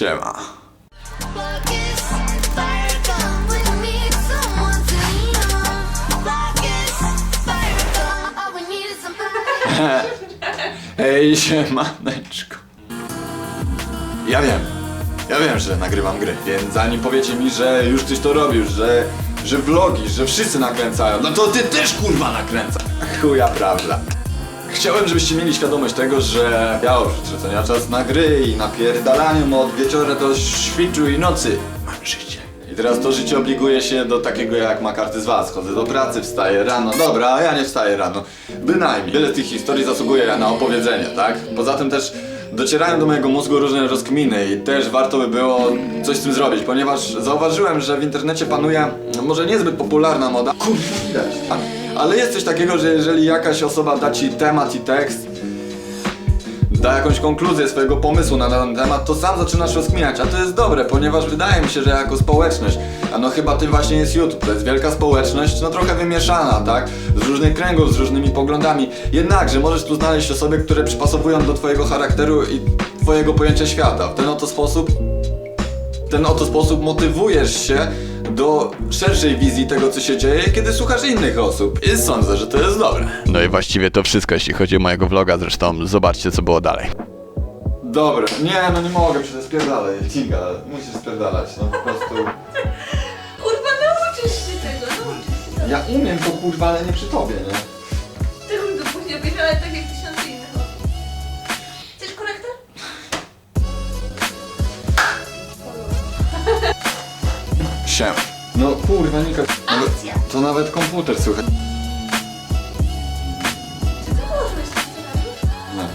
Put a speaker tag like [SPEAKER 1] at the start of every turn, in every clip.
[SPEAKER 1] Siema. Hej, siemaneczko. Ja wiem, ja wiem, że nagrywam gry, więc zanim powiecie mi, że już ktoś to robił, że, że vlogi, że wszyscy nakręcają, no to ty też kurwa nakręcaj. Chuja prawda. Chciałem, żebyście mieli świadomość tego, że ja oprócz tracenia czas na gry i napierdalaniu od wieczora do świtu i nocy mam życie. I teraz to życie obliguje się do takiego jak ma każdy z was. Chodzę do pracy, wstaję rano. Dobra, a ja nie wstaję rano. Bynajmniej. Wiele tych historii zasługuje na opowiedzenie, tak? Poza tym też docierają do mojego mózgu różne rozkminy i też warto by było coś z tym zrobić, ponieważ zauważyłem, że w internecie panuje no, może niezbyt popularna moda. Kurwa, widać. Ale jest coś takiego, że jeżeli jakaś osoba da ci temat i tekst, da jakąś konkluzję swojego pomysłu na dany temat, to sam zaczynasz rozkminiać, a to jest dobre, ponieważ wydaje mi się, że jako społeczność, a no chyba tym właśnie jest YouTube, to jest wielka społeczność, no trochę wymieszana, tak? Z różnych kręgów, z różnymi poglądami. Jednakże możesz tu znaleźć osoby, które przypasowują do twojego charakteru i twojego pojęcia świata. W ten oto sposób ten oto sposób motywujesz się do szerszej wizji tego, co się dzieje, kiedy słuchasz innych osób. I sądzę, że to jest dobre.
[SPEAKER 2] No i właściwie to wszystko, jeśli chodzi o mojego vloga, zresztą zobaczcie co było dalej.
[SPEAKER 1] Dobre. Nie, no nie mogę, przecież spierdalaj. Tinga, musisz spierdalać, no po prostu.
[SPEAKER 3] Kurwa, nauczysz się tego, nauczysz się tego.
[SPEAKER 1] Ja umiem to kurwa, ale nie przy tobie, nie? Siem. No kurwa, Nika. Nawet,
[SPEAKER 3] Akcja.
[SPEAKER 1] to nawet komputer słychać.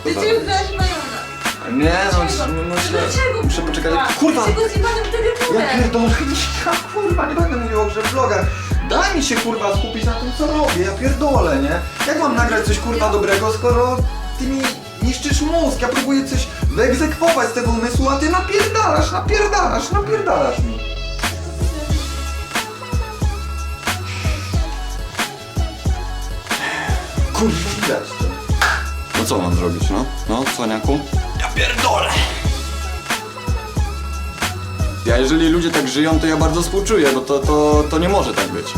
[SPEAKER 3] Ty Ty
[SPEAKER 1] to
[SPEAKER 3] cię
[SPEAKER 1] tak.
[SPEAKER 3] wybrałeś Majona.
[SPEAKER 1] Nie, no,
[SPEAKER 3] Dlaczego?
[SPEAKER 1] no, no,
[SPEAKER 3] Dlaczego?
[SPEAKER 1] muszę poczekać.
[SPEAKER 3] kurwa? Dlaczego
[SPEAKER 1] Ja pierdolę, ja kurwa, nie będę mówił o grze vloga. Daj mi się kurwa skupić na tym, co robię, ja pierdolę, nie? Jak mam nagrać coś kurwa dobrego, skoro ty mi niszczysz mózg, ja próbuję coś wyegzekwować z tego umysłu, a ty napierdalasz, napierdalasz, napierdalasz mi. To. No co mam zrobić, no? No, cwaniaku? Ja pierdolę! Ja jeżeli ludzie tak żyją, to ja bardzo współczuję, bo to, to, to nie może tak być.